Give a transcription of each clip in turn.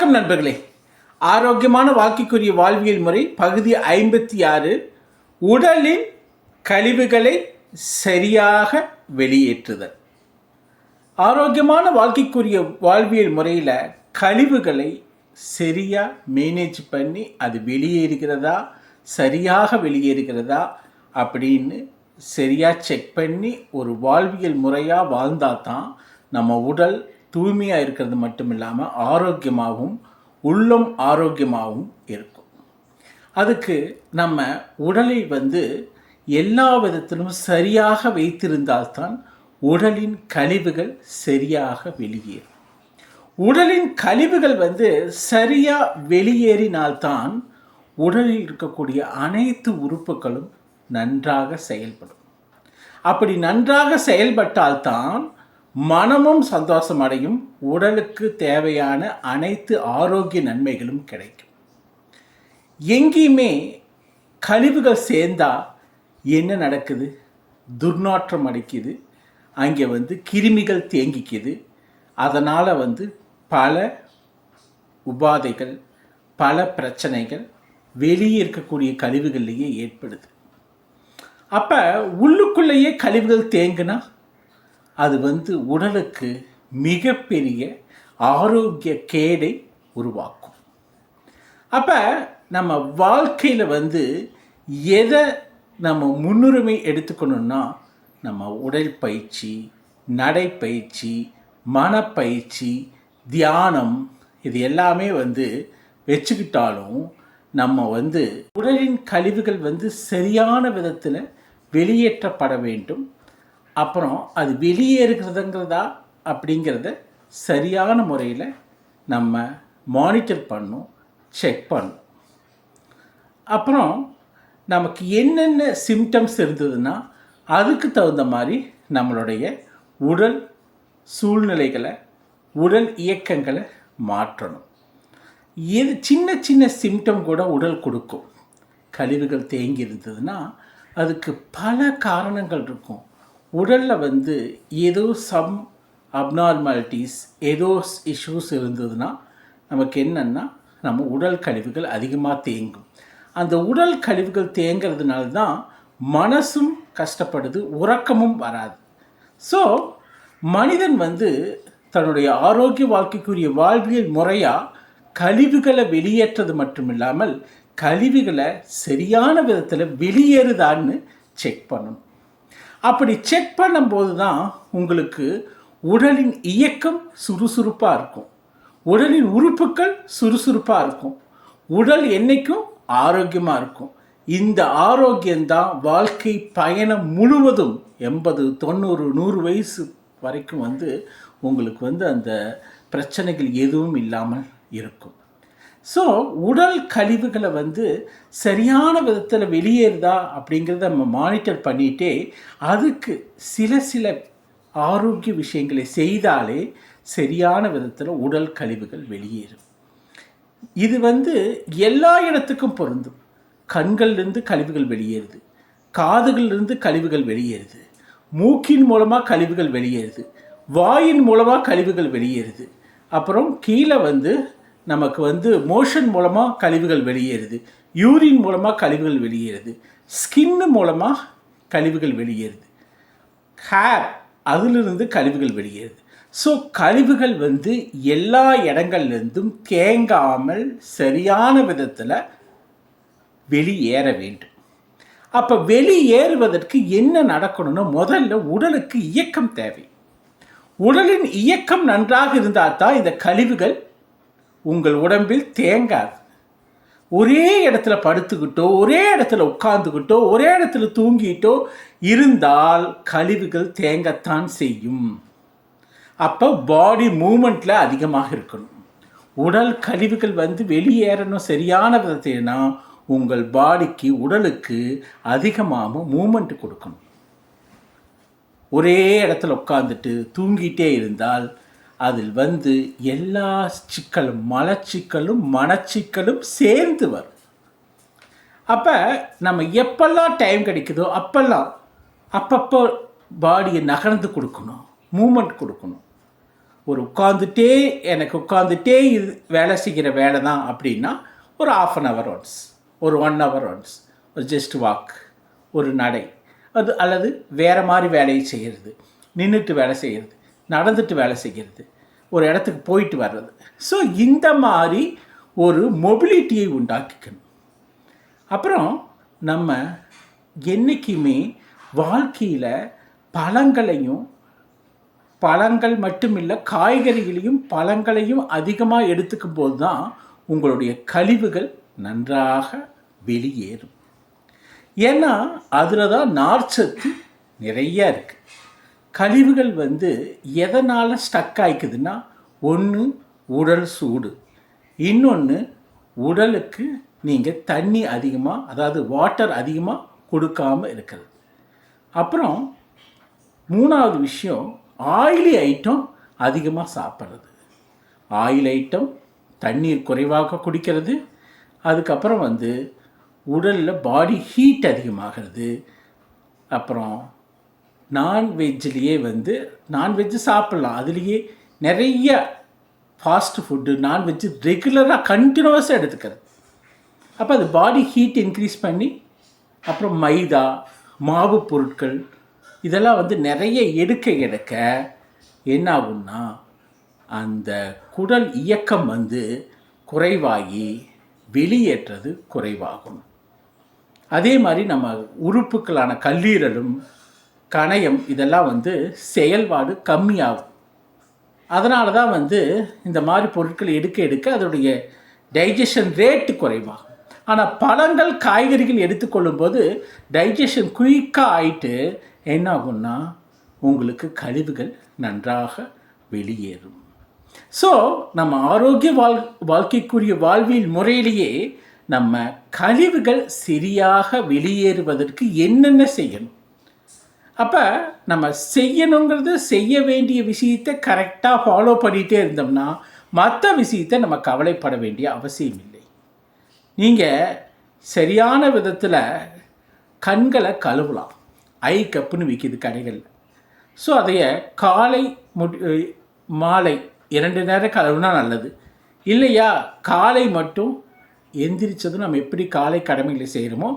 வணக்கம் நண்பர்களே. ஆரோக்கியமான வாழ்க்கைக்குரிய வாழ்வியல் முறை பகுதி ஐம்பத்தி ஆறு. உடலின் கழிவுகளை சரியாக வெளியேற்றுதல். ஆரோக்கியமான வாழ்க்கைக்குரிய வாழ்வியல் முறையில் கழிவுகளை சரியாக மேனேஜ் பண்ணி அது வெளியேறுகிறதா சரியாக வெளியேறுகிறதா அப்படின்னு சரியாக செக் பண்ணி ஒரு வாழ்வியல் முறையாக வாழ்ந்தால் தான் நம்ம உடல் தூய்மையாக இருக்கிறது மட்டும் இல்லாமல் ஆரோக்கியமாகவும் உள்ளம் ஆரோக்கியமாகவும் இருக்கும். அதுக்கு நம்ம உடலை வந்து எல்லா விதத்திலும் சரியாக வைத்திருந்தால்தான் உடலின் கழிவுகள் சரியாக வெளியேறும். உடலின் கழிவுகள் வந்து சரியாக வெளியேறினால்தான் உடலில் இருக்கக்கூடிய அனைத்து உறுப்புகளும் நன்றாக செயல்படும். அப்படி நன்றாக செயல்பட்டால்தான் மனமும் சந்தோஷம் அடையும். உடலுக்கு தேவையான அனைத்து ஆரோக்கிய நன்மைகளும் கிடைக்கும். எங்கேயுமே கழிவுகள் சேர்ந்தா என்ன நடக்குது? துர்நாற்றம் அடிக்குது. அங்கே வந்து கிருமிகள் தேங்கிக்குது. அதனால் வந்து பல உபாதைகள் பல பிரச்சனைகள் வெளியே இருக்கக்கூடிய கழிவுகள்லேயே ஏற்படுது. அப்போ உள்ளுக்குள்ளேயே கழிவுகள் தேங்குனா அது வந்து உடலுக்கு மிகப்பெரிய ஆரோக்கிய கேடை உருவாக்கும். அப்போ நம்ம வாழ்க்கையில் வந்து எதை நம்ம முன்னுரிமை எடுத்துக்கணும்னா நம்ம உடல் பயிற்சி நடைப்பயிற்சி மனப்பயிற்சி தியானம் இது எல்லாமே வந்து வச்சுக்கிட்டாலும் நம்ம வந்து உடலின் கழிவுகள் வந்து சரியான விதத்தில் வெளியேற்றப்பட வேண்டும். அப்புறம் அது வெளியேறுகிறதுங்கிறதா அப்படிங்கிறத சரியான முறையில் நம்ம மானிட்டர் பண்ணும் செக் பண்ணும். அப்புறம் நமக்கு என்னென்ன சிம்டம்ஸ் இருந்ததுன்னா அதுக்கு தகுந்த மாதிரி நம்மளுடைய உடல் சூழ்நிலைகளை உடல் இயக்கங்களை மாற்றணும். எது சின்ன சின்ன சிம்டம் கூட உடல் கொடுக்கும். கழிவுகள் தேங்கி இருந்ததுன்னா அதுக்கு பல காரணங்கள் இருக்கும். உடலில் வந்து ஏதோ சம் அப்னார்மாலிட்டிஸ் ஏதோ இஷ்யூஸ் இருந்ததுன்னா நமக்கு என்னென்னா நம்ம உடல் கழிவுகள் அதிகமாக தேங்கும். அந்த உடல் கழிவுகள் தேங்கிறதுனால தான் மனசும் கஷ்டப்படுது உறக்கமும் வராது. ஸோ மனிதன் வந்து தன்னுடைய ஆரோக்கிய வாழ்க்கைக்குரிய வாழ்வியல் முறையாக கழிவுகளை வெளியேற்றது மட்டும் இல்லாமல் கழிவுகளை சரியான விதத்தில் வெளியேறுதான்னு செக் பண்ணணும் அப்படி செக் பண்ணும்போது தான் உங்களுக்கு உடலின் இயக்கம் சுறுசுறுப்பாக இருக்கும். உடலின் உறுப்புகள் சுறுசுறுப்பாக இருக்கும். உடல் என்றைக்கும் ஆரோக்கியமாக இருக்கும். இந்த ஆரோக்கியம்தான் வாழ்க்கை பயணம் முழுவதும் எண்பது தொண்ணூறு நூறு வயசு வரைக்கும் வந்து உங்களுக்கு வந்து அந்த பிரச்சனைகள் எதுவும் இல்லாமல் இருக்கும். ஸோ உடல் கழிவுகளை வந்து சரியான விதத்தில் வெளியேறுதா அப்படிங்கிறத நம்ம மானிட்டர் பண்ணிகிட்டே அதுக்கு சில சில ஆரோக்கிய விஷயங்களை செய்தாலே சரியான விதத்தில் உடல் கழிவுகள் வெளியேறும். இது வந்து எல்லா இடத்துக்கும் பொருந்தும். கண்கள்லேருந்து கழிவுகள் வெளியேறுது. காதுகள்லேருந்து கழிவுகள் வெளியேறுது. மூக்கின் மூலமாக கழிவுகள் வெளியேறுது. வாயின் மூலமாக கழிவுகள் வெளியேறுது. அப்புறம் கீழே வந்து நமக்கு வந்து மோஷன் மூலமாக கழிவுகள் வெளியேறுது. யூரின் மூலமாக கழிவுகள் வெளியேறுது. ஸ்கின்னு மூலமாக கழிவுகள் வெளியேறுது. ஹேர் அதிலிருந்து கழிவுகள் வெளியேறுது. ஸோ கழிவுகள் வந்து எல்லா இடங்கள்லேருந்தும் தேங்காமல் சரியான விதத்தில் வெளியேற வேண்டும். அப்போ வெளியேறுவதற்கு என்ன நடக்கணும்னா முதல்ல உடலுக்கு இயக்கம் தேவை. உடலின் இயக்கம் நன்றாக இருந்தால் தான் இந்த கழிவுகள் உங்கள் உடம்பில் தேங்காது. ஒரே இடத்துல படுத்துக்கிட்டோ ஒரே இடத்துல உட்காந்துக்கிட்டோ ஒரே இடத்துல தூங்கிட்டோ இருந்தால் கழிவுகள் தேங்கத்தான் செய்யும். அப்போ பாடி மூமெண்ட்டில் அதிகமாக இருக்கணும். உடல் கழிவுகள் வந்து வெளியேறணும். சரியான விதத்தைனா உங்கள் பாடிக்கு உடலுக்கு அதிகமாக மூமெண்ட் கொடுக்கணும். ஒரே இடத்துல உட்காந்துட்டு தூங்கிட்டே இருந்தால் அதில் வந்து எல்லா சிக்கலும் மலச்சிக்கலும் மனச்சிக்கலும் சேர்ந்து வரும். அப்போ நம்ம எப்பெல்லாம் டைம் கிடைக்குதோ அப்பெல்லாம் அப்பப்போ பாடியை நகர்ந்து கொடுக்கணும் மூமெண்ட் கொடுக்கணும். ஒரு உட்காந்துட்டே எனக்கு உட்காந்துட்டே இது வேலை செய்கிற வேலை தான் அப்படின்னா ஒரு ஆஃப் அன் ஹவர் ஒன்ஸ் ஒரு ஒன் ஹவர் ஒன்ஸ் ஒரு ஜஸ்ட் வாக் ஒரு நடை. அது அல்லது வேறு மாதிரி வேலையை செய்கிறது நின்றுட்டு வேலை செய்கிறது நடந்துட்டு வேலை செய்கிறது. ஒரு இடத்துக்கு போயிட்டு வர்றது. ஸோ இந்த மாதிரி ஒரு மொபிலிட்டியை உண்டாக்கிக்கணும். அப்புறம் நம்ம என்றைக்குமே வாழ்க்கையில் பழங்களையும் பழங்கள் மட்டும் இல்லை காய்கறிகளையும் பழங்களையும் அதிகமாக எடுத்துக்கும் போது தான் உங்களுடைய கழிவுகள் நன்றாக வெளியேறும். ஏன்னா அதில் தான் நார்ச்சத்து நிறைய இருக்குது கழிவுகள் வந்து எதனால் ஸ்டக் ஆயிக்குதுன்னா ஒன்று உடல் சூடு. இன்னொன்று உடலுக்கு நீங்கள் தண்ணி அதிகமாக அதாவது வாட்டர் அதிகமாக கொடுக்காம இருக்கிறது. அப்புறம் மூணாவது விஷயம் ஆயிலி ஐட்டம் அதிகமாக சாப்பிட்றது. ஆயில் ஐட்டம் தண்ணீர் குறைவாக குடிக்கிறது. அதுக்கப்புறம் வந்து உடலில் பாடி ஹீட் அதிகமாகிறது. அப்புறம் நான்வெஜ்லேயே வந்து நான்வெஜ்ஜு சாப்பிட்லாம். அதுலேயே நிறைய ஃபாஸ்ட் ஃபுட்டு நான்வெஜ்ஜு ரெகுலராக கண்டினியூஸாக எடுத்துக்கிறது. அப்போ அது பாடி ஹீட் இன்க்ரீஸ் பண்ணி அப்புறம் மைதா மாவு பொருட்கள் இதெல்லாம் வந்து நிறைய எடுக்க எடுக்க என்ன ஆகும்னா அந்த குடல் இயக்கம் வந்து குறைவாகி வெளியேற்றது குறைவாகும். அதே மாதிரி நம்ம உறுப்புக்களான கல்லீரலும் கணையம் இதெல்லாம் வந்து செயல்பாடு கம்மியாகும். அதனால தான் வந்து இந்த மாதிரி பொருட்கள் எடுக்க எடுக்க அதோடைய டைஜஷன் ரேட்டு குறைவாகும். ஆனால் பழங்கள் காய்கறிகள் எடுத்துக்கொள்ளும்போது டைஜஷன் குயிக்காக ஆயிட்டு என்ன ஆகும்னா உங்களுக்கு கழிவுகள் நன்றாக வெளியேறும். ஸோ நம்ம ஆரோக்கிய வாழ் வாழ்க்கைக்குரிய வாழ்வியல் முறையிலேயே நம்ம கழிவுகள் சரியாக வெளியேறுவதற்கு என்னென்ன செய்யணும்? அப்போ நம்ம செய்யணுங்கிறது செய்ய வேண்டிய விஷயத்தை கரெக்டாக ஃபாலோ பண்ணிகிட்டே இருந்தோம்னா மற்ற விஷயத்தை நம்ம கவலைப்பட வேண்டிய அவசியம் இல்லை. நீங்கள் சரியான விதத்தில் கண்களை கழுவலாம். ஐ கப்புன்னு விற்கிது கடைகளில். ஸோ அதைய காலை முடி மாலை இரண்டு நேரம் கழுவுனா நல்லது. இல்லையா காலை மட்டும் எந்திரிச்சதும் நம்ம எப்படி காலை கடமைகளை செய்கிறோமோ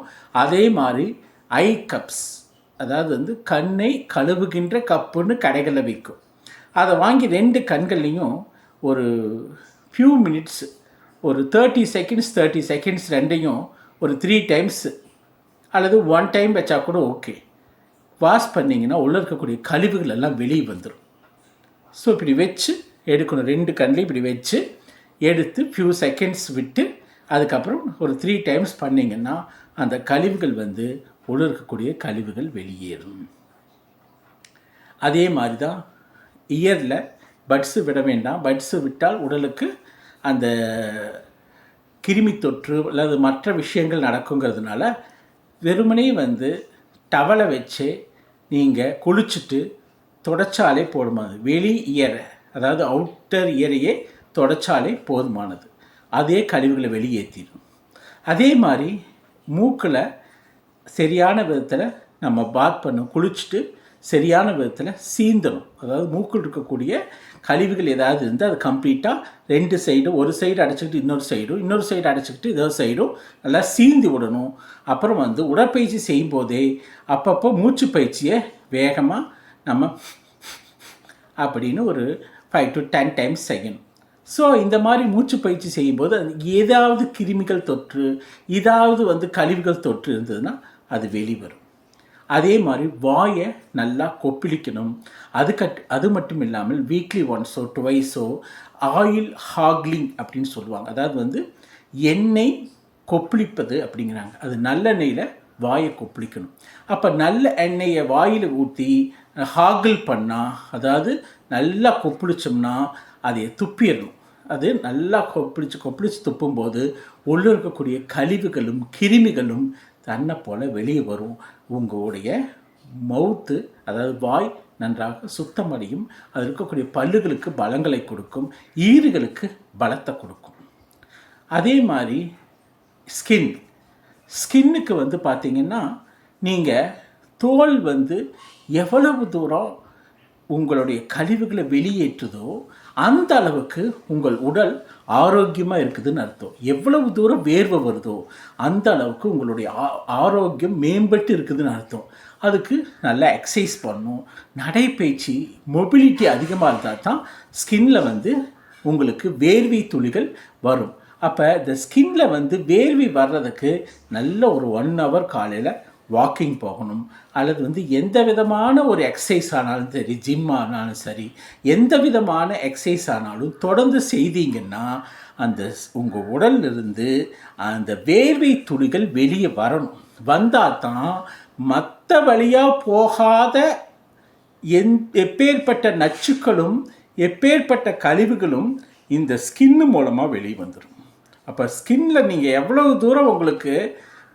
அதே மாதிரி ஐ கப்ஸ் அதாவது வந்து கண்ணை கழுவுகின்ற கப்புன்னு கடைகளில் விற்கும் அதை வாங்கி ரெண்டு கண்கள்லேயும் ஒரு ஃபியூ மினிட்ஸ் ஒரு தேர்ட்டி செகண்ட்ஸ் தேர்ட்டி செகண்ட்ஸ் ரெண்டையும் ஒரு த்ரீ டைம்ஸ் அல்லது ஒன் டைம் வச்சா கூட ஓகே வாஷ் பண்ணிங்கன்னா உள்ளே இருக்கக்கூடிய கழிவுகள் எல்லாம் வெளியே வந்துடும் ஸோ இப்படி வச்சு எடுக்கணும். ரெண்டு கண்ணில் இப்படி வச்சு எடுத்து ஃபியூ செகண்ட்ஸ் விட்டு அதுக்கப்புறம் ஒரு த்ரீ டைம்ஸ் பண்ணிங்கன்னா அந்த கழிவுகள் வந்து உள்ள இருக்கக்கூடிய கழிவுகள் வெளியேறும். அதே மாதிரி தான் இயரில் பட்ஸு விட வேண்டாம். பட்ஸு விட்டால் உடலுக்கு அந்த கிருமி தொற்று அல்லது மற்ற விஷயங்கள் நடக்குங்கிறதுனால வெறுமனே வந்து டவலை வச்சு நீங்கள் குளிச்சுட்டு தொடச்சாலே போதுமானது. வெளி இயரை அதாவது அவுட்டர் இயரையே தொடச்சாலே போதுமானது. அதே கழிவுகளை வெளியேற்றிடும் அதே மாதிரி மூக்கில் சரியான விதத்தில் நம்ம பாத் பண்ணும் குளிச்சுட்டு சரியான விதத்தில் சீந்தணும். அதாவது மூக்கில் இருக்கக்கூடிய கழிவுகள் ஏதாவது இருந்தால் அது கம்ப்ளீட்டாக ரெண்டு சைடும் ஒரு சைடு அடைச்சிக்கிட்டு இன்னொரு சைடும் இன்னொரு சைடு அடைச்சிக்கிட்டு இதோ சைடும் நல்லா சீந்தி விடணும். அப்புறம் வந்து உடற்பயிற்சி செய்யும் போதே அப்பப்போ மூச்சு பயிற்சியை வேகமாக நம்ம அப்படின்னு ஒரு ஃபைவ் டு டென் டைம்ஸ் செய்யணும். ஸோ இந்த மாதிரி மூச்சு பயிற்சி செய்யும்போது அது ஏதாவது கிருமிகள் தொற்று ஏதாவது வந்து கழிவுகள் தொற்று இருந்ததுன்னா அது வெளிவரும். அதே மாதிரி வாயை நல்லா கொப்பிளிக்கணும். அது கட் அது மட்டும் இல்லாமல் வீக்லி ஒன்ஸோ டுவைஸோ ஆயில் ஹாக்லிங் அப்படின்னு சொல்லுவாங்க. அதாவது வந்து எண்ணெய் கொப்பளிப்பது அப்படிங்கிறாங்க. அது நல்லெண்ணெயில் வாயை கொப்பளிக்கணும். அப்போ நல்ல எண்ணெயை வாயில் ஊற்றி ஹாகிள் பண்ணால் அதாவது நல்லா கொப்பளிச்சோம்னா அதை துப்பிடணும். அது நல்லா கொப்பளிச்சு கொப்பளிச்சு துப்பும்போது உள்ளே இருக்கக்கூடிய கழிவுகளும் கிருமிகளும் தன்னை போல் வெளியே வரும். உங்களுடைய மவுத்து அதாவது வாய் நன்றாக சுத்தமடையும். அது இருக்கக்கூடிய பல்லுகளுக்கு பலங்களை கொடுக்கும். ஈறுகளுக்கு பலத்தை கொடுக்கும். அதே மாதிரி ஸ்கின் ஸ்கின்னுக்கு வந்து பார்த்திங்கன்னா நீங்கள் தோல் வந்து எவ்வளவு தூரம் உங்களுடைய கழிவுகளை வெளியேற்றுதோ அந்த அளவுக்கு உங்கள் உடல் ஆரோக்கியமாக இருக்குதுன்னு அர்த்தம். எவ்வளவு தூரம் வேர்வை வருதோ அந்த அளவுக்கு உங்களுடைய ஆ- ஆரோக்கியம் மேம்பட்டு இருக்குதுன்னு அர்த்தம். அதுக்கு நல்லா எக்ஸசைஸ் பண்ணும். நடைப்பயிற்சி மொபிலிட்டி அதிகமாக இருந்தால் தான் ஸ்கின்ல வந்து உங்களுக்கு வேர்வை துளிகள் வரும். அப்போ இந்த ஸ்கின்ல வந்து வேர்வை வர்றதுக்கு நல்ல ஒரு ஒன் ஹவர் காலையில் வாக்கிங் போகணும் அல்லது வந்து எந்த விதமான ஒரு எக்ஸசைஸ் ஆனாலும் சரி ஜிம் ஆனாலும் சரி எந்த விதமான எக்ஸசைஸ் ஆனாலும் தொடர்ந்து செய்தீங்கன்னா அந்த உங்கள் உடல்லிருந்து அந்த வேர்வை துளிகள் வெளியே வரணும். வந்தால் தான் மற்ற வழியாக போகாத எந் எப்பேற்பட்ட நச்சுக்களும் எப்பேற்பட்ட கழிவுகளும் இந்த ஸ்கின்னு மூலமாக வெளியே வந்துடும் அப்போ ஸ்கின்னில் நீங்கள் எவ்வளவு தூரம் உங்களுக்கு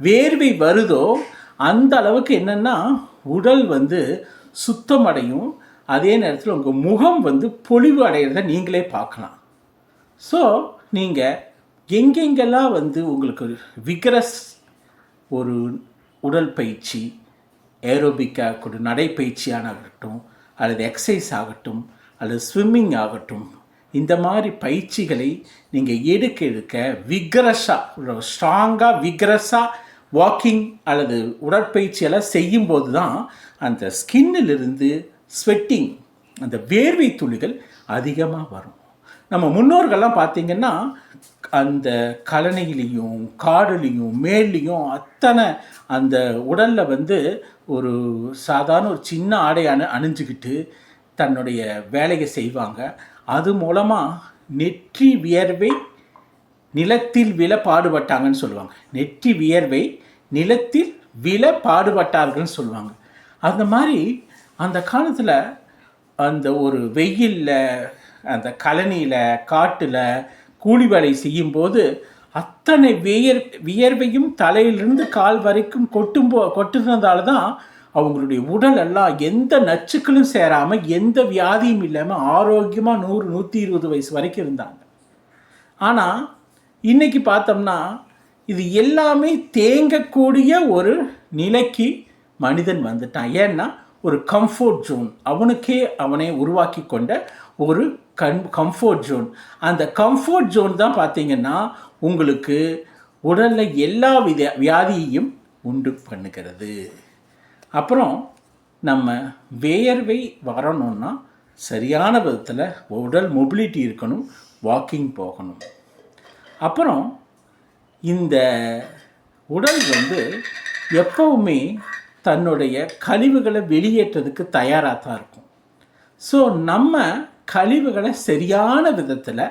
வேர்வை வருதோ அந்த அளவுக்கு என்னென்னா உடல் வந்து சுத்தமடையும். அதே நேரத்தில் உங்கள் முகம் வந்து பொலிவு அடைகிறத நீங்களே பார்க்கலாம். ஸோ நீங்கள் எங்கெங்கெல்லாம் வந்து உங்களுக்கு விக்ரஸ் ஒரு உடல் பயிற்சி ஏரோபிக்காக ஆகட்டும் நடைப்பயிற்சியானாகட்டும் அல்லது எக்ஸசைஸ் ஆகட்டும் அல்லது ஸ்விம்மிங் ஆகட்டும் இந்த மாதிரி பயிற்சிகளை நீங்கள் எடுக்க எடுக்க விக்ரஸாக ஸ்ட்ராங்காக விக்ரஸாக வாக்கிங் அல்லது உடற்பயிற்சியெல்லாம் செய்யும்போது தான் அந்த ஸ்கின்னிலிருந்து ஸ்வெட்டிங் அந்த வேர்வை துளிகள் அதிகமாக வரும். நம்ம முன்னோர்கள்லாம் பார்த்திங்கன்னா அந்த கலனையிலையும் காடுலேயும் மேல்லையும் அத்தனை அந்த உடலில் வந்து ஒரு சாதாரண ஒரு சின்ன ஆடை அணு அணிஞ்சுக்கிட்டு தன்னுடைய வேலையை செய்வாங்க. அது மூலமாக நெற்றி வியர்வை நிலத்தில் விழ பாடுபட்டாங்கன்னு சொல்லுவாங்க. நெற்றி வியர்வை நிலத்தில் விழ பாடுபட்டார்கள்னு சொல்லுவாங்க. அந்த மாதிரி அந்த காலத்தில் அந்த ஒரு வெயிலில் அந்த கழனியில் காட்டில் கூலி வேலை செய்யும்போது அத்தனை வியர் வியர்வையும் தலையிலிருந்து கால் வரைக்கும் கொட்டும் போ கொட்டுனதால தான் அவங்களுடைய உடல் எல்லாம் எந்த நச்சுக்களும் சேராமல் எந்த வியாதியும் இல்லாமல் ஆரோக்கியமாக நூறு நூற்றி இருபது வயசு வரைக்கும் இருந்தாங்க. ஆனால் இன்னைக்கு பார்த்தோம்னா இது எல்லாமே தேங்கக்கூடிய ஒரு நிலைக்கு மனிதன் வந்துட்டான். ஏன்னா ஒரு கம்ஃபோர்ட் ஜோன் அவனுக்கே அவனை உருவாக்கி கொண்ட ஒரு கன் கம்ஃபோர்ட் ஜோன் அந்த கம்ஃபோர்ட் ஜோன் தான் பார்த்தீங்கன்னா உங்களுக்கு உடலில் எல்லா வித வியாதியையும் உண்டு பண்ணுகிறது. அப்புறம் நம்ம வேர்வை வரணும்னா சரியான விதத்தில் உடல் மொபிலிட்டி இருக்கணும் வாக்கிங் போகணும். அப்புறம் இந்த உடல் வந்து எப்பவுமே தன்னுடைய கழிவுகளை வெளியேற்றதுக்கு தயாராக தான் இருக்கும். ஸோ நம்ம கழிவுகளை சரியான விதத்தில்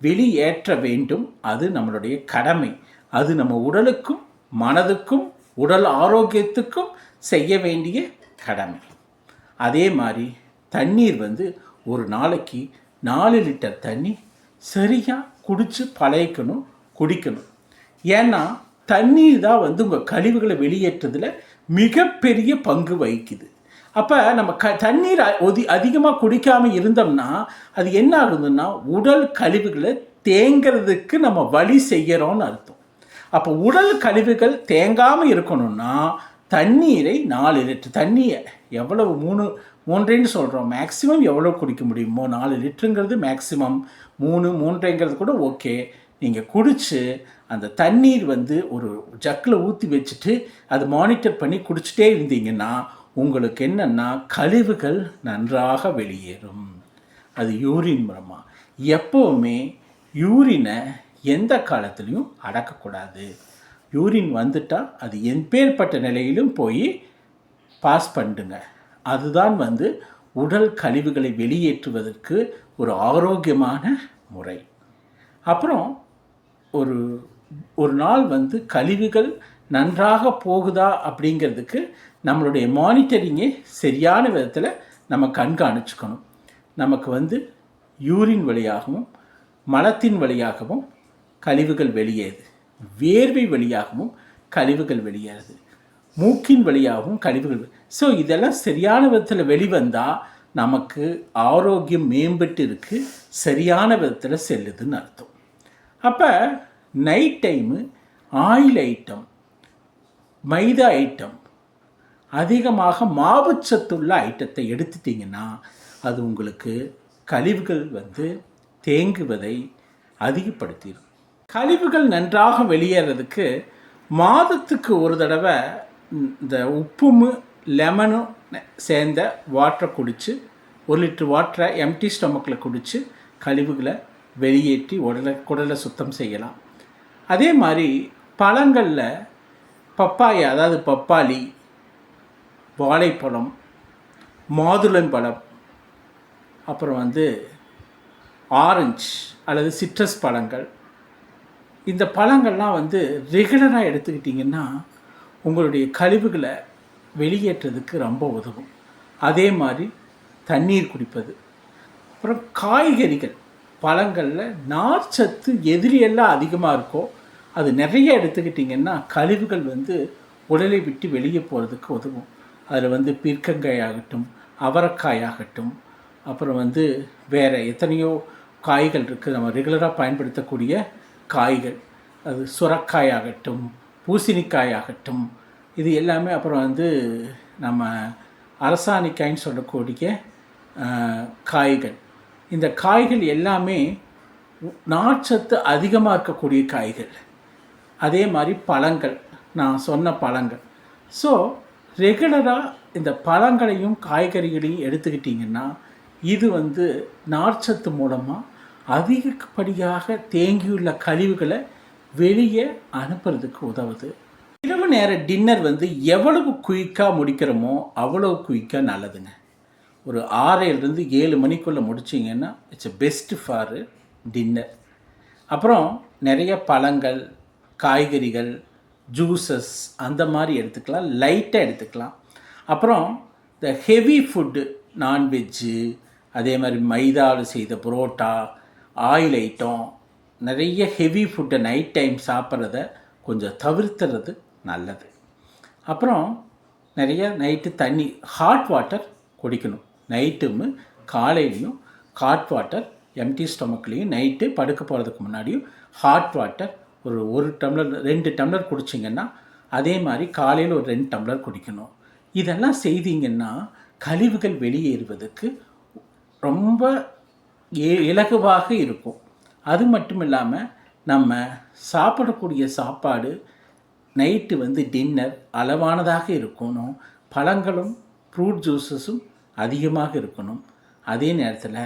வெளியேற்ற வேண்டும். அது நம்மளுடைய கடமை. அது நம்ம உடலுக்கும் மனதுக்கும் உடல் ஆரோக்கியத்துக்கும் செய்ய வேண்டிய கடமை. அதே மாதிரி தண்ணீர் வந்து ஒரு நாளைக்கு நாலு லிட்டர் தண்ணி சரியாக குடித்து பழகிக்கணும் குடிக்கணும். ஏன்னா தண்ணீர் தான் வந்து உங்கள் கழிவுகளை வெளியேற்றதில் மிகப்பெரிய பங்கு வகிக்குது. அப்போ நம்ம க தண்ணீர் ஒதி அதிகமாக குடிக்காமல் இருந்தோம்னா அது என்ன ஆகுதுன்னா உடல் கழிவுகளை தேங்கிறதுக்கு நம்ம வழி செய்கிறோன்னு அர்த்தம். அப்போ உடல் கழிவுகள் தேங்காமல் இருக்கணும்னா தண்ணீரை நாலு லிட்டர் தண்ணியை எவ்வளவு மூணு மூன்றைன்னு சொல்கிறோம் மேக்ஸிமம் எவ்வளோ குடிக்க முடியுமோ நாலு லிட்டருங்கிறது மேக்ஸிமம் மூணு மூன்றைங்கிறது கூட ஓகே நீங்கள் குடித்து அந்த தண்ணீர் வந்து ஒரு ஜக்கில் ஊற்றி வச்சுட்டு அது மானிட்டர் பண்ணி குடிச்சிட்டே இருந்தீங்கன்னா உங்களுக்கு என்னென்னா கழிவுகள் நன்றாக வெளியேறும். அது யூரின் மூலமாக எப்போவுமே யூரினை எந்த காலத்துலேயும் அடக்கக்கூடாது. யூரின் வந்துட்டால் அது எப்பேற்பட்ட நிலையிலும் போய் பாஸ் பண்ணிடுங்க அதுதான் வந்து உடல் கழிவுகளை வெளியேற்றுவதற்கு ஒரு ஆரோக்கியமான முறை. அப்புறம் ஒரு ஒரு நாள் வந்து கழிவுகள் நன்றாக போகுதா அப்படிங்கிறதுக்கு நம்மளுடைய மானிட்டரிங்கை சரியான விதத்தில் நம்ம கண்காணிச்சுக்கணும். நமக்கு வந்து யூரின் வழியாகவும் மலத்தின் வழியாகவும் கழிவுகள் வெளியேது வேர்வை வழியாகவும் கழிவுகள் வெளியேறுது. மூக்கின் வழியாகவும் கழிவுகள் ஸோ இதெல்லாம் சரியான விதத்தில் வெளிவந்தால் நமக்கு ஆரோக்கியம் மேம்பட்டு இருக்கு சரியான விதத்தில் செல்லுதுன்னு அர்த்தம். அப்போ night time oil item maida item அதிகமாக மாவுச்சத்துள்ள ஐட்டத்தை எடுத்துட்டிங்கன்னா அது உங்களுக்கு கழிவுகள் வந்து தேங்குவதை அதிகப்படுத்திடும் கழிவுகள் நன்றாக வெளியேறதுக்கு மாதத்துக்கு ஒரு தடவை இந்த உப்பும் லெமனும் சேர்ந்த வாட்டரை குடித்து ஒரு லிட்டர் வாட்டரை எம்டி ஸ்டொமக்கில் குடித்து கழிவுகளை வெளியேற்றி உடலை குடலை சுத்தம் செய்யலாம். அதே மாதிரி பழங்களில் பப்பாயா அதாவது பப்பாளி வாழைப்பழம் மாதுளம்பழம் அப்புறம் வந்து ஆரஞ்சு அல்லது சிட்ரஸ் பழங்கள் இந்த பழங்கள்லாம் வந்து ரெகுலராக எடுத்துக்கிட்டிங்கன்னா உங்களுடைய கழிவுகளை வெளியேற்றதுக்கு ரொம்ப உதவும். அதே மாதிரி தண்ணீர் குடிப்பது. அப்புறம் காய்கறிகள். பழங்களில் நார்ச்சத்து எதிரியெல்லாம் அதிகமாக இருக்கோ அது நிறைய எடுத்துக்கிட்டிங்கன்னா கழிவுகள் வந்து உடலை விட்டு வெளியே போகிறதுக்கு உதவும். அதில் வந்து பீர்க்கங்காய் ஆகட்டும் அவரைக்காய் ஆகட்டும் அப்புறம் வந்து வேறு எத்தனையோ காய்கள் இருக்குது நம்ம ரெகுலராக பயன்படுத்தக்கூடிய காய்கள் அது சுரக்காய் ஆகட்டும் பூசணிக்காய் ஆகட்டும் இது எல்லாமே அப்புறம் வந்து நம்ம அரசாணிக்காய்ன்னு சொல்லக்கூடிய காய்கள். இந்த காய்கள் எல்லாமே நார்ச்சத்து அதிகமாக இருக்கக்கூடிய காய்கள். அதே மாதிரி பழங்கள் நான் சொன்ன பழங்கள். ஸோ ரெகுலராக இந்த பழங்களையும் காய்கறிகளையும் எடுத்துக்கிட்டிங்கன்னா இது வந்து நார்ச்சத்து மூலமாக அதிகப்படியாக தேங்கியுள்ள கழிவுகளை வெளியே அனுப்புறதுக்கு உதவுது. இரவு நேர டின்னர் வந்து எவ்வளவு குயிக்காக முடிக்கிறோமோ அவ்வளவு குயிக்காக நல்லதுங்க. ஒரு ஆறையிலிருந்து ஏழு மணிக்குள்ளே முடிச்சிங்கன்னா இட்ஸ் பெஸ்ட் ஃபார் டின்னர் அப்புறம் நிறைய பழங்கள் காய்கறிகள் ஜூஸஸ் அந்த மாதிரி எடுத்துக்கலாம் லைட்டாக எடுத்துக்கலாம். அப்புறம் இந்த ஹெவி ஃபுட்டு நான்வெஜ்ஜு அதே மாதிரி மைதாவில் செய்த புரோட்டா ஆயில் ஐட்டம் நிறைய ஹெவி ஃபுட்டை நைட் டைம் சாப்பிட்றத கொஞ்சம் தவிர்த்துறது நல்லது. அப்புறம் நிறைய நைட்டு தண்ணி ஹாட் வாட்டர் குடிக்கணும். நைட்டும் காலையிலையும் ஹாட் வாட்டர் எம்டி ஸ்டொமக்லேயும் நைட்டு படுக்க போகிறதுக்கு முன்னாடியும் ஹாட் வாட்டர் ஒரு ஒரு டம்ளர் ரெண்டு டம்ளர் குடிச்சிங்கன்னா அதே மாதிரி காலையில் ஒரு ரெண்டு டம்ளர் குடிக்கணும். இதெல்லாம் செய்தீங்கன்னா கழிவுகள் வெளியேறுவதற்கு ரொம்ப இலகுவாக இருக்கும். அது மட்டும் இல்லாமல் நம்ம சாப்பிடக்கூடிய சாப்பாடு நைட்டு வந்து டின்னர் அளவானதாக இருக்கணும். பழங்களும் ஃப்ரூட் ஜூஸஸும் அதிகமாக இருக்கணும். அதே நேரத்தில்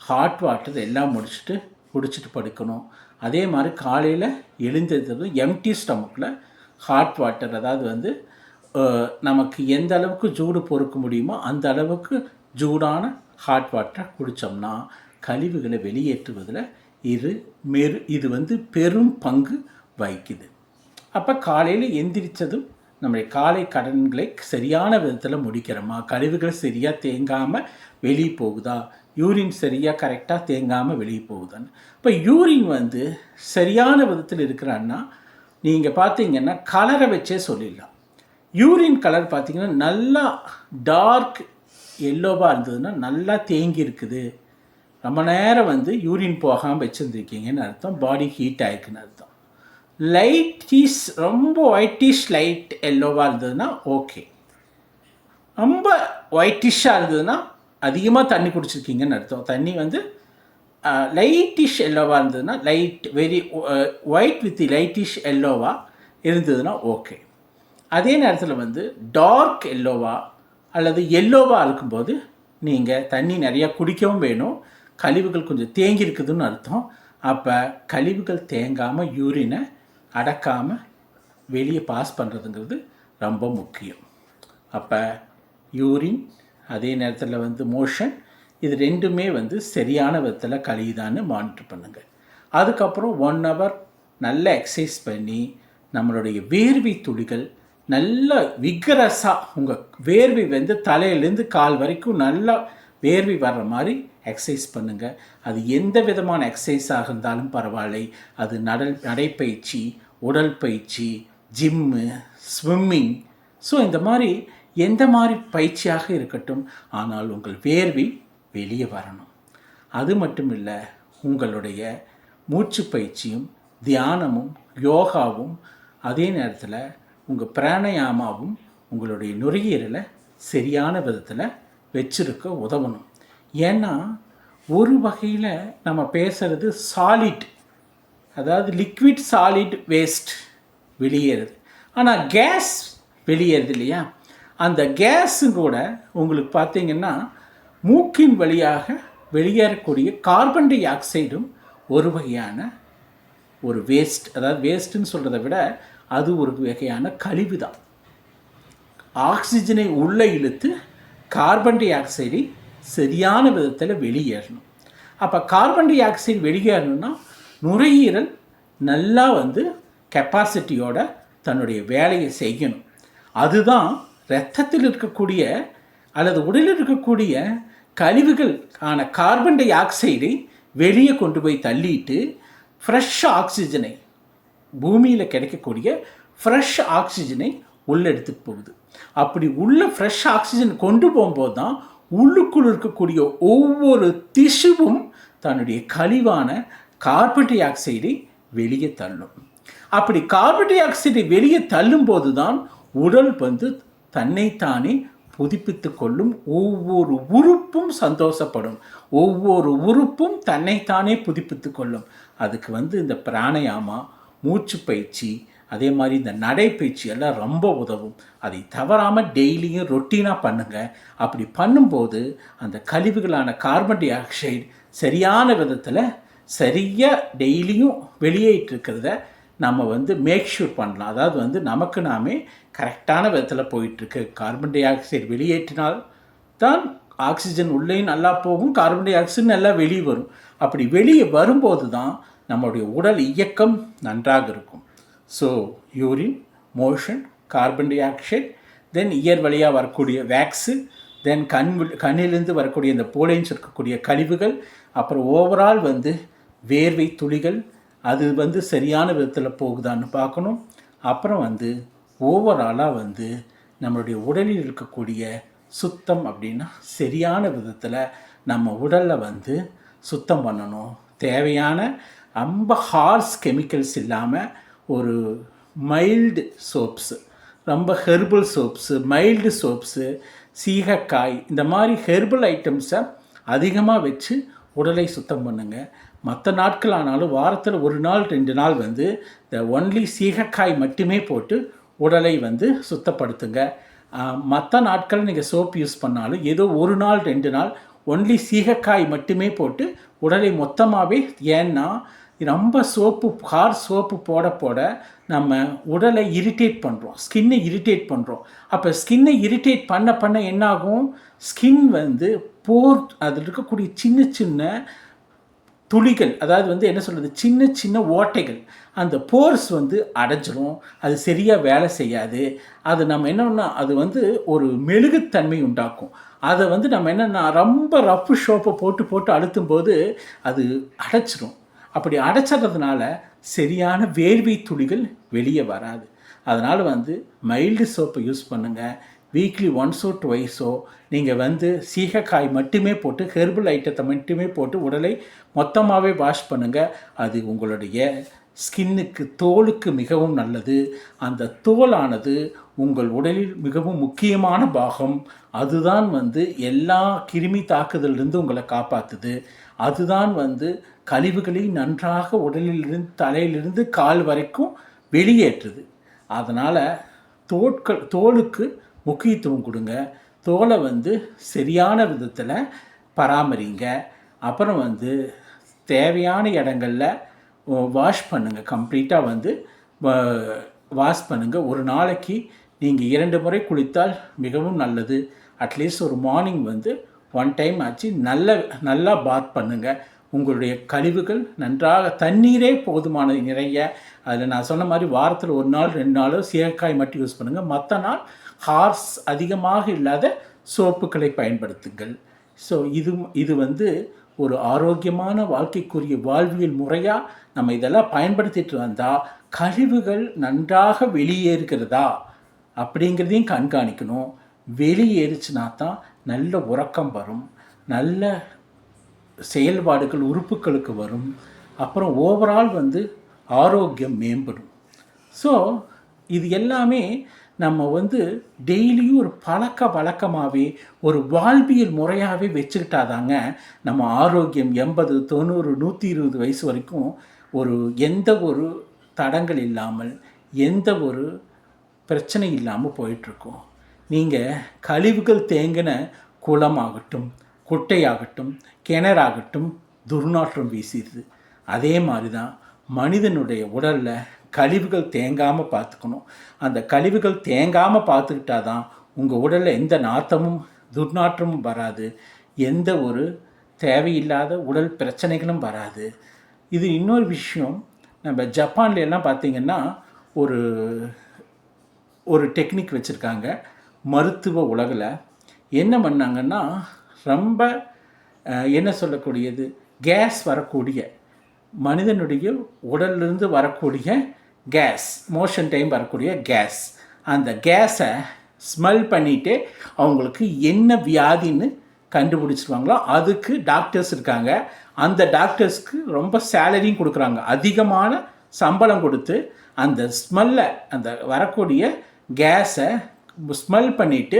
ஹாட் வாட்டர் எல்லாம் முடிச்சுட்டு குடிச்சிட்டு படுக்கணும். அதே மாதிரி காலையில் எழுந்ததும் எம்டி ஸ்டமக்கில் ஹாட் வாட்டர் அதாவது வந்து நமக்கு எந்த அளவுக்கு ஜூடு பொறுக்க முடியுமோ அந்த அளவுக்கு ஜூடான ஹாட் வாட்டரை குடித்தோம்னா கழிவுகளை வெளியேற்றுவதில் இது மெரு இது வந்து பெரும் பங்கு வகிக்குது. அப்போ காலையில் எந்திரிச்சதும் நம்முடைய காலை கடன்களை சரியான விதத்தில் முடிக்கிறோமா? கழிவுகள் சரியாக தேங்காமல் வெளியே போகுதா? யூரின் சரியாக கரெக்டாக தேங்காமல் வெளியே போகுதான்னு. இப்போ யூரின் வந்து சரியான விதத்தில் இருக்கிறான்னா நீங்கள் பார்த்தீங்கன்னா கலரை வச்சே சொல்லிடலாம். யூரின் கலர் பார்த்தீங்கன்னா நல்லா டார்க் எல்லோவாக இருந்ததுன்னா நல்லா தேங்கி இருக்குது. ரொம்ப நேரம் வந்து யூரின் போகாமல் வச்சுருந்துருக்கீங்கன்னு அர்த்தம். பாடி ஹீட் ஆயிருக்குன்னு அர்த்தம். லைட்டிஷ் ரொம்ப ஒயிட்டிஷ் லைட் எல்லோவாக இருந்ததுன்னா ஓகே ரொம்ப ஒயிட்டிஷாக இருந்ததுன்னா அதிகமாக தண்ணி குடிச்சிருக்கீங்கன்னு அர்த்தம். தண்ணி வந்து லைட்டிஷ் எல்லோவாக இருந்ததுன்னா light very white with lightish எல்லோவாக இருந்ததுன்னா ஓகே அதே நேரத்தில் வந்து டார்க் எல்லோவா அல்லது எல்லோவாக இருக்கும்போது நீங்கள் தண்ணி நிறையா குடிக்கவும் வேணும். கழிவுகள் கொஞ்சம் தேங்கி இருக்குதுன்னு அர்த்தம். அப்போ கழிவுகள் தேங்காமல் யூரினை அடக்காமல் வெளியே பாஸ் பண்ணுறதுங்கிறது ரொம்ப முக்கியம். அப்போ யூரின் அதே நேரத்தில் வந்து மோஷன் இது ரெண்டுமே வந்து சரியான விதத்தில் கழியுதான்னு மானிட்டர் பண்ணுங்கள் அதுக்கப்புறம் ஒன் ஹவர் நல்லா எக்ஸசைஸ் பண்ணி நம்மளுடைய வேர்வை துளிகள் நல்ல விகரஸாக உங்கள் வேர்வை வந்து தலையிலேருந்து கால் வரைக்கும் நல்லா வேர்வை வர்ற மாதிரி எக்ஸசைஸ் பண்ணுங்கள் அது எந்த விதமான எக்ஸசைஸாக இருந்தாலும் பரவாயில்லை. அது நடல் நடைப்பயிற்சி உடல் பயிற்சி ஜிம்மு ஸ்விம்மிங் ஸோ இந்த மாதிரி எந்த மாதிரி பயிற்சியாக இருக்கட்டும் ஆனால் உங்கள் வேர்வை வெளியே வரணும். அது மட்டும் இல்லை உங்களுடைய மூச்சு பயிற்சியும் தியானமும் யோகாவும் அதே நேரத்தில் உங்கள் பிராணயாமாவும் உங்களுடைய நுரையீரலை சரியான விதத்தில் வச்சிருக்க உதவணும். ஏன்னா ஒரு வகையில் நம்ம பேசுகிறது சாலிட் அதாவது லிக்விட் சாலிட் வேஸ்ட் வெளியேறுது. ஆனால் கேஸ் வெளியேறுது இல்லையா? அந்த கேஸும் கூட உங்களுக்கு பார்த்தீங்கன்னா மூக்கின் வழியாக வெளியேறக்கூடிய கார்பன் டை ஆக்சைடும் ஒரு வகையான ஒரு வேஸ்ட் அதாவது வேஸ்ட்டுன்னு சொல்கிறத விட அது ஒரு வகையான கழிவு தான் ஆக்சிஜனை உள்ளே இழுத்து கார்பன் டை ஆக்சைடை சரியான விதத்தில் வெளியேறணும். அப்போ கார்பன் டை ஆக்சைடு வெளியேறணும்னா நுரையீரல் நல்லா வந்து கெப்பாசிட்டியோட தன்னுடைய வேலையை செய்யணும். அதுதான் இரத்தத்தில் இருக்கக்கூடிய அல்லது உடலில் இருக்கக்கூடிய கழிவுகள் ஆன கார்பன் டை ஆக்சைடை வெளியே கொண்டு போய் தள்ளிட்டு ஃப்ரெஷ் ஆக்சிஜனை பூமியில் கிடைக்கக்கூடிய ஃப்ரெஷ் ஆக்சிஜனை உள்ளே போகுது. அப்படி உள்ள ஃப்ரெஷ் ஆக்சிஜன் கொண்டு போகும்போது தான் உள்ளுக்குள் இருக்கக்கூடிய ஒவ்வொரு திசுவும் தன்னுடைய கழிவான கார்பன் டை ஆக்சைடை வெளியே தள்ளும். அப்படி கார்பன் டை ஆக்சைடை வெளியே தள்ளும்போது தான் உடல் வந்து தன்னைத்தானே புதுப்பித்து கொள்ளும். ஒவ்வொரு உறுப்பும் சந்தோஷப்படும். ஒவ்வொரு உறுப்பும் தன்னைத்தானே புதுப்பித்து கொள்ளும். அதுக்கு வந்து இந்த பிராணயாமா மூச்சு பயிற்சி அதே மாதிரி இந்த நடைப்பயிற்சி எல்லாம் ரொம்ப உதவும். அதை தவறாமல் டெய்லியும் ரொட்டீனாக பண்ணுங்கள் அப்படி பண்ணும்போது அந்த கழிவுகளான கார்பன் டை ஆக்சைடு சரியான விதத்தில் சரியாக டெய்லியும் வெளியேற்றிருக்கிறத நம்ம வந்து மேக் ஷூர் பண்ணலாம். அதாவது வந்து நமக்கு நாமே கரெக்டான விதத்தில் போயிட்டுருக்கு. கார்பன் டை ஆக்சைடு வெளியேற்றினால் தான் ஆக்சிஜன் உள்ளேயும் நல்லா போகும். கார்பன் டை ஆக்சைடு நல்லா வெளியே வரும். அப்படி வெளியே வரும்போது தான் நம்மளுடைய உடல் இயக்கம் நன்றாக இருக்கும். So urine motion carbon dioxide then ear வழியாக வரக்கூடிய வேக்ஸு தென் கண் கண்ணிலிருந்து வரக்கூடிய இந்த போலேன்ஸ் இருக்கக்கூடிய கழிவுகள் அப்புறம் ஓவரால் வந்து வேர்வை துளிகள் அது வந்து சரியான விதத்தில் போகுதான்னு பார்க்கணும். அப்புறம் வந்து ஓவராலாக வந்து நம்மளுடைய உடலில் இருக்கக்கூடிய சுத்தம் அப்படின்னா சரியான விதத்தில் நம்ம உடலில் வந்து சுத்தம் பண்ணணும். தேவையான ரொம்ப ஹார்ஸ் கெமிக்கல்ஸ் இல்லாமல் ஒரு மைல்டு சோப்ஸு ரொம்ப herbal soaps mild soaps shikakai இந்த மாதிரி ஹெர்பல் ஐட்டம்ஸை அதிகமாக வச்சு உடலை சுத்தம் பண்ணுங்கள் மற்ற நாட்கள் ஆனாலும் வாரத்தில் ஒரு நாள் ரெண்டு நாள் வந்து இந்த ஒன்லி சீகக்காய் மட்டுமே போட்டு உடலை வந்து சுத்தப்படுத்துங்க. மற்ற நாட்கள் நீங்கள் சோப் யூஸ் பண்ணாலும் ஏதோ ஒரு நாள் ரெண்டு நாள் ஒன்லி சீகக்காய் மட்டுமே போட்டு உடலை மொத்தமாகவே ஏன்னா ரொம்ப சோப்பு ஹார் சோப்பு போட போட நம்ம உடலை இரிட்டேட் பண்ணுறோம் ஸ்கின்னை இரிட்டேட் பண்ணுறோம் அப்போ ஸ்கின்னை இரிட்டேட் பண்ண பண்ண என்னாகும்? ஸ்கின் வந்து போர் அதில் இருக்கக்கூடிய சின்ன சின்ன துளிகள் அதாவது வந்து என்ன சொல்கிறது சின்ன சின்ன ஓட்டைகள். அந்த போர்ஸ் வந்து அடைஞ்சிரும். அது சரியாக வேலை செய்யாது. அது நம்ம என்னன்னா அது வந்து ஒரு மெழுகுத்தன்மை உண்டாக்கும். அதை வந்து நம்ம என்னென்னா ரொம்ப ரஃப் ஷோப்பை போட்டு போட்டு அழுத்தும் போது அது அடைச்சிரும். அப்படி அடைச்சிடுறதுனால சரியான வேர்வை துளிகள் வெளியே வராது. அதனால் வந்து மைல்டு சோப்பை யூஸ் பண்ணுங்கள் வீக்லி ஒன்ஸோ டுவைஸோ நீங்கள் வந்து சீகக்காய் மட்டுமே போட்டு ஹெர்பல் ஐட்டத்தை மட்டுமே போட்டு உடலை மொத்தமாகவே வாஷ் பண்ணுங்கள் அது உங்களுடைய ஸ்கின்னுக்கு தோலுக்கு மிகவும் நல்லது. அந்த தோலானது உங்கள் உடலில் மிகவும் முக்கியமான பாகம் அதுதான் வந்து எல்லா கிருமி தாக்குதலிருந்து உங்களை காப்பாற்றுது அதுதான் வந்து கழிவுகளை நன்றாக உடலிலிருந்து தலையிலிருந்து கால் வரைக்கும் வெளியேற்றுது. அதனால் தோட்கள் தோலுக்கு முக்கியத்துவம் கொடுங்க. தோலை வந்து சரியான விதத்தில் பராமரிங்க. அப்புறம் வந்து தேவையான இடங்களில் வாஷ் பண்ணுங்கள் கம்ப்ளீட்டாக வந்து வாஷ் பண்ணுங்கள் ஒரு நாளைக்கு நீங்கள் இரண்டு முறை குளித்தால் மிகவும் நல்லது. அட்லீஸ்ட் ஒரு மார்னிங் வந்து ஒன் டைம் ஆச்சு நல்ல நல்லா பாத் பண்ணுங்கள் உங்களுடைய கழிவுகள் நன்றாக தண்ணீரே போதுமானது நிறைய. அதில் நான் சொன்ன மாதிரி வாரத்தில் ஒரு நாள் ரெண்டு நாளோ சீயக்காய் மட்டும் யூஸ் பண்ணுங்கள் மற்ற நாள் ஹார்ஸ் அதிகமாக இல்லாத சோப்புகளை பயன்படுத்துங்கள். ஸோ இது இது வந்து ஒரு ஆரோக்கியமான வாழ்க்கைக்குரிய வாழ்வியல் முறையாக நம்ம இதெல்லாம் பயன்படுத்திட்டு வந்தால் கழிவுகள் நன்றாக வெளியேறுகிறதா? அப்படிங்கிறதையும் கண்காணிக்கணும். வெளியேறுச்சுனா தான் நல்ல உறக்கம் வரும். நல்ல செயல்பாடுகள் உறுப்புகளுக்கு வரும். அப்புறம் ஓவரால் வந்து ஆரோக்கியம் மேம்படும். ஸோ இது எல்லாமே நம்ம வந்து டெய்லியும் ஒரு பழக்க வழக்கமாகவே ஒரு வாழ்வியல் முறையாகவே வச்சுக்கிட்டாதாங்க நம்ம ஆரோக்கியம் எண்பது தொண்ணூறு நூற்றி இருபது வயசு வரைக்கும் ஒரு எந்த ஒரு தடங்கள் இல்லாமல் எந்த ஒரு பிரச்சனை இல்லாமல் போயிட்டுருக்கோம். நீங்கள் கழிவுகள் தேங்கின குளமாகட்டும் குட்டையாகட்டும் கிணறாகட்டும் துர்நாற்றம் வீசிடுது. அதே மாதிரி தான் மனிதனுடைய உடலில் கழிவுகள் தேங்காமல் பார்த்துக்கணும். அந்த கழிவுகள் தேங்காமல் பார்த்துக்கிட்டா தான் உங்கள் உடலில் எந்த நாற்றமும் துர்நாற்றமும் வராது. எந்த ஒரு தேவையில்லாத உடல் பிரச்சனைகளும் வராது. இது இன்னொரு விஷயம். நம்ம ஜப்பான்ல எல்லாம் பார்த்தீங்கன்னா ஒரு ஒரு டெக்னிக் வச்சுருக்காங்க மருத்துவ உலகில். என்ன பண்ணாங்கன்னா ரொம்ப என்ன சொல்லக்கூடியது? கேஸ் வரக்கூடிய மனிதனுடைய உடல்லிருந்து வரக்கூடிய கேஸ் மோஷன் டைம் வரக்கூடிய கேஸ். அந்த கேஸை ஸ்மெல் பண்ணிகிட்டே அவங்களுக்கு என்ன வியாதின்னு கண்டுபிடிச்சிருவாங்களோ அதுக்கு டாக்டர்ஸ் இருக்காங்க. அந்த டாக்டர்ஸ்க்கு ரொம்ப சேலரியும் கொடுக்குறாங்க. அதிகமான சம்பளம் கொடுத்து அந்த ஸ்மெல்லை அந்த வரக்கூடிய கேஸை ஸ்மெல் பண்ணிவிட்டு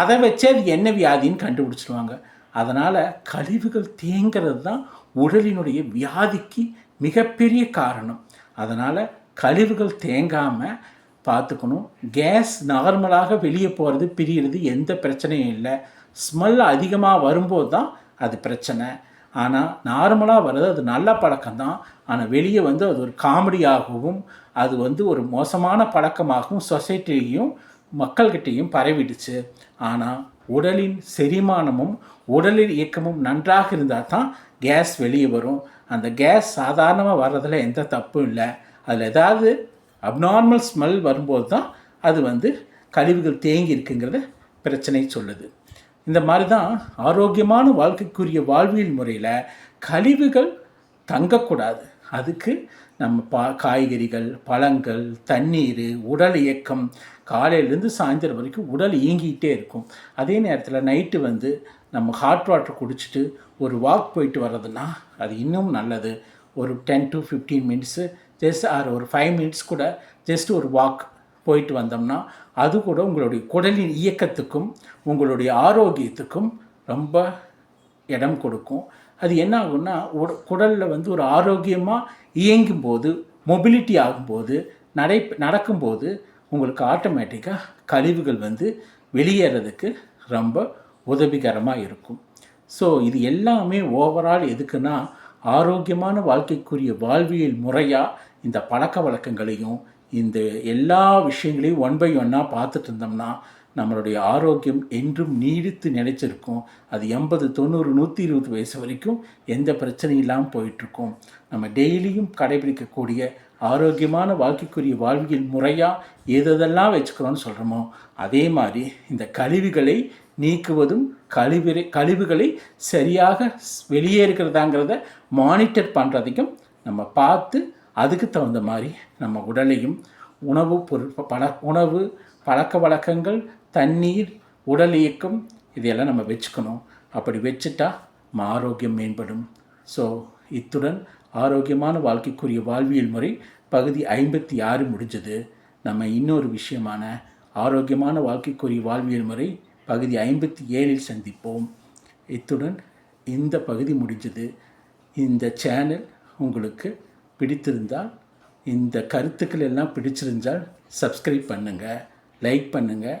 அதை வச்சே அது என்ன வியாதின்னு கண்டுபிடிச்சிருவாங்க. அதனால் கழிவுகள் தேங்கிறது தான் உடலினுடைய வியாதிக்கு மிகப்பெரிய காரணம். அதனால் கழிவுகள் தேங்காமல் பார்த்துக்கணும். கேஸ் நார்மலாக வெளியே போகிறது பிரியிறது எந்த பிரச்சனையும் இல்லை. ஸ்மெல் அதிகமாக வரும்போது தான் அது பிரச்சனை. ஆனால் நார்மலாக வர்றது அது நல்ல பழக்கம்தான் ஆனால் வெளியே வந்து அது ஒரு காமெடியாகவும் அது வந்து ஒரு மோசமான பழக்கமாகவும் சொசைட்டிலையும் மக்கள்கிட்டையும் பரவிடுச்சு. ஆனால் உடலின் செரிமானமும் உடலின் இயக்கமும் நன்றாக இருந்தால் தான் கேஸ் வெளியே வரும். அந்த கேஸ் சாதாரணமாக வர்றதில் எந்த தப்பும் இல்லை. அதில் ஏதாவது அப்நார்மல் ஸ்மெல் வரும்போது தான் அது வந்து கழிவுகள் தேங்கி இருக்குங்கிறத பிரச்சனை சொல்லுது. இந்த மாதிரி தான் ஆரோக்கியமான வாழ்க்கைக்குரிய வாழ்வியல் முறையில் கழிவுகள் தங்கக்கூடாது. அதுக்கு நம்ம பா காய்கறிகள் பழங்கள் தண்ணீர் உடல் இயக்கம் காலையிலேருந்து சாயந்தரம் வரைக்கும் உடல் இயங்கிக்கிட்டே இருக்கும். அதே நேரத்தில் நைட்டு வந்து நம்ம ஹாட் வாட்டர் குடிச்சிட்டு ஒரு வாக் போயிட்டு வர்றதுன்னா அது இன்னும் நல்லது. ஒரு ten to fifteen minutes just or ஒரு ஃபைவ் மினிட்ஸ் கூட ஜஸ்ட் ஒரு வாக் போயிட்டு வந்தோம்னா அது கூட உங்களுடைய குடலின் இயக்கத்துக்கும் உங்களுடைய ஆரோக்கியத்துக்கும் ரொம்ப இடம் கொடுக்கும். அது என்ன ஆகும்னா உட குடலில் வந்து ஒரு ஆரோக்கியமாக இயங்கும்போது மொபிலிட்டி ஆகும்போது நடை நடக்கும்போது உங்களுக்கு ஆட்டோமேட்டிக்காக கழிவுகள் வந்து வெளியேறதுக்கு ரொம்ப உதவிகரமாக இருக்கும். ஸோ இது எல்லாமே ஓவரால் எதுக்குன்னா ஆரோக்கியமான வாழ்க்கைக்குரிய வாழ்வியல் முறையாக இந்த பழக்க வழக்கங்களையும் இந்த எல்லா விஷயங்களையும் ஒன் பை ஒன்னாக பார்த்துட்டு இருந்தோம்னா நம்மளுடைய ஆரோக்கியம் என்றும் நீடித்து நிலைச்சிருக்கும் அது எண்பது தொண்ணூறு நூற்றி இருபது வயசு வரைக்கும் எந்த பிரச்சனையும் இல்லாமல் போயிட்டுருக்கும். நம்ம டெய்லியும் கடைபிடிக்கக்கூடிய ஆரோக்கியமான வாழ்க்கைக்குரிய வாழ்வியல் முறையாக எதெல்லாம் வச்சுக்கிறோன்னு சொல்கிறோமோ அதே மாதிரி இந்த கழிவுகளை நீக்குவதும் கழிவுரை கழிவுகளை சரியாக வெளியே வெளியேறுகிறதாங்கிறத மானிட்டர் பண்ணுறதையும் நம்ம பார்த்து அதுக்கு தகுந்த மாதிரி நம்ம உடலையும் உணவு பொருள் பழ உணவு பழக்க வழக்கங்கள் தண்ணீர் உடல் இயக்கம் இதையெல்லாம் நம்ம வச்சுக்கணும். அப்படி வச்சுட்டா நம்ம ஆரோக்கியம் மேம்படும். ஸோ இத்துடன் ஆரோக்கியமான வாழ்க்கைக்குரிய வாழ்வியல் முறை பகுதி ஐம்பத்தி ஆறு முடிஞ்சது. நம்ம இன்னொரு விஷயமான ஆரோக்கியமான வாழ்க்கைக்குரிய வாழ்வியல் முறை பகுதி ஐம்பத்தி ஏழில் சந்திப்போம். இத்துடன் இந்த பகுதி முடிஞ்சது. இந்த சேனல் உங்களுக்கு பிடித்திருந்தால் இந்த கருத்துக்கள் எல்லாம் பிடிச்சிருந்தால் சப்ஸ்கிரைப் பண்ணுங்கள் லைக் பண்ணுங்கள்